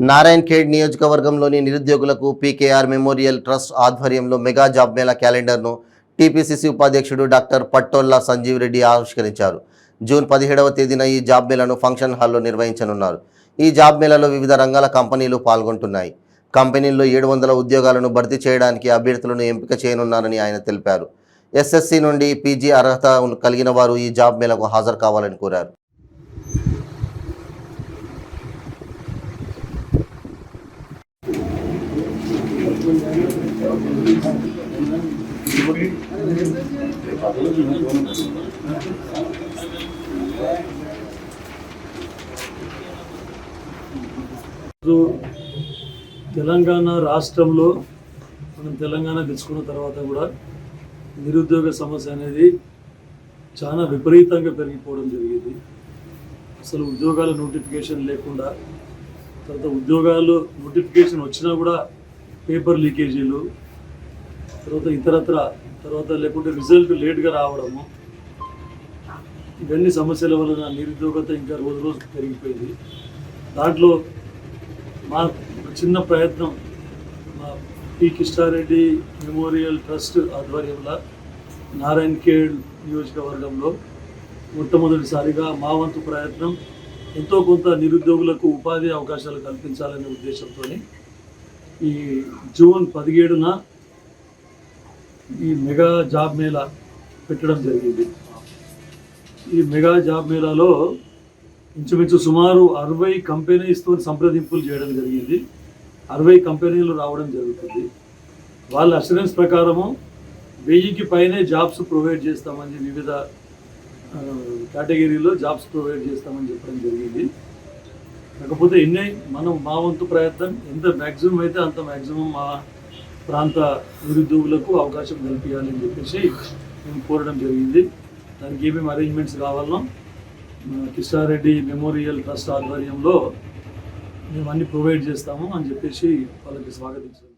నారాయణ్ ఖేడ్ నియోజకవర్గంలోని నిరుద్యోగులకు PKR memorial trust ఆధ్వర్యంలో మెగా జాబ్ మేళా క్యాలెండర్ను టీపీసీసీ ఉపాధ్యక్షుడు డాక్టర్ పట్టోల్లా సంజీవ్ రెడ్డి ఆవిష్కరించారు. జూన్ పదిహేడవ తేదీన ఈ జాబ్ మేళాను ఫంక్షన్ హాల్లో నిర్వహించనున్నారు. ఈ జాబ్ మేళాలో వివిధ రంగాల కంపెనీలు పాల్గొంటున్నాయి. కంపెనీల్లో ఏడు వందల ఉద్యోగాలను భర్తీ చేయడానికి అభ్యర్థులను ఎంపిక చేయనున్నారని ఆయన తెలిపారు. ఎస్ఎస్సి నుండి పీజీ అర్హత కలిగిన వారు ఈ జాబ్ మేళకు హాజరు కావాలని కోరారు. తెలంగాణ రాష్ట్రంలో మనం తెలంగాణ తెచ్చుకున్న తర్వాత కూడా నిరుద్యోగ సమస్య అనేది చాలా విపరీతంగా పెరిగిపోవడం జరిగింది. అసలు ఉద్యోగాల నోటిఫికేషన్ లేకుండా తర్వాత ఉద్యోగాలు నోటిఫికేషన్ వచ్చినా కూడా పేపర్ లీకేజీలు తర్వాత ఇతరత్ర తర్వాత లేకుంటే రిజల్ట్ లేట్గా రావడము ఇవన్నీ సమస్యల వలన నిరుద్యోగత ఇంకా రోజు రోజు పెరిగిపోయింది. దాంట్లో మా చిన్న ప్రయత్నం మా పి కిష్టారెడ్డి మెమోరియల్ ట్రస్ట్ ఆధ్వర్యంలో నారాయణ్ ఖేడ్ నియోజకవర్గంలో మొట్టమొదటిసారిగా మా వంతు ప్రయత్నం ఎంతో కొంత నిరుద్యోగులకు ఉపాధి అవకాశాలు కల్పించాలనే ఉద్దేశంతో ఈ జూన్ పదిహేడున ఈ మెగా జాబ్ మేళా పెట్టడం జరిగింది. ఈ మెగా జాబ్ మేళాలో ఇంచుమించు సుమారు అరవై కంపెనీస్తో సంప్రదింపులు చేయడం జరిగింది. అరవై కంపెనీలు రావడం జరుగుతుంది. వాళ్ళ అసూరెన్స్ ప్రకారము వెయ్యికి పైనే జాబ్స్ ప్రొవైడ్ చేస్తామని వివిధ కేటగిరీలో జాబ్స్ ప్రొవైడ్ చేస్తామని చెప్పడం జరిగింది. కాకపోతే ఎన్ని మనం మా వంతు ప్రయత్నం ఎంత మ్యాక్సిమం అయితే అంత మ్యాక్సిమం మా ప్రాంత నిరుద్యోగులకు అవకాశం కల్పించాలని చెప్పేసి మేము కోరడం జరిగింది. దానికి ఏమేమి అరేంజ్మెంట్స్ కావాలనో కిషారెడ్డి మెమోరియల్ ట్రస్ట్ ఆధ్వర్యంలో మేము అన్ని ప్రొవైడ్ చేస్తాము అని చెప్పేసి వాళ్ళకి స్వాగతించాము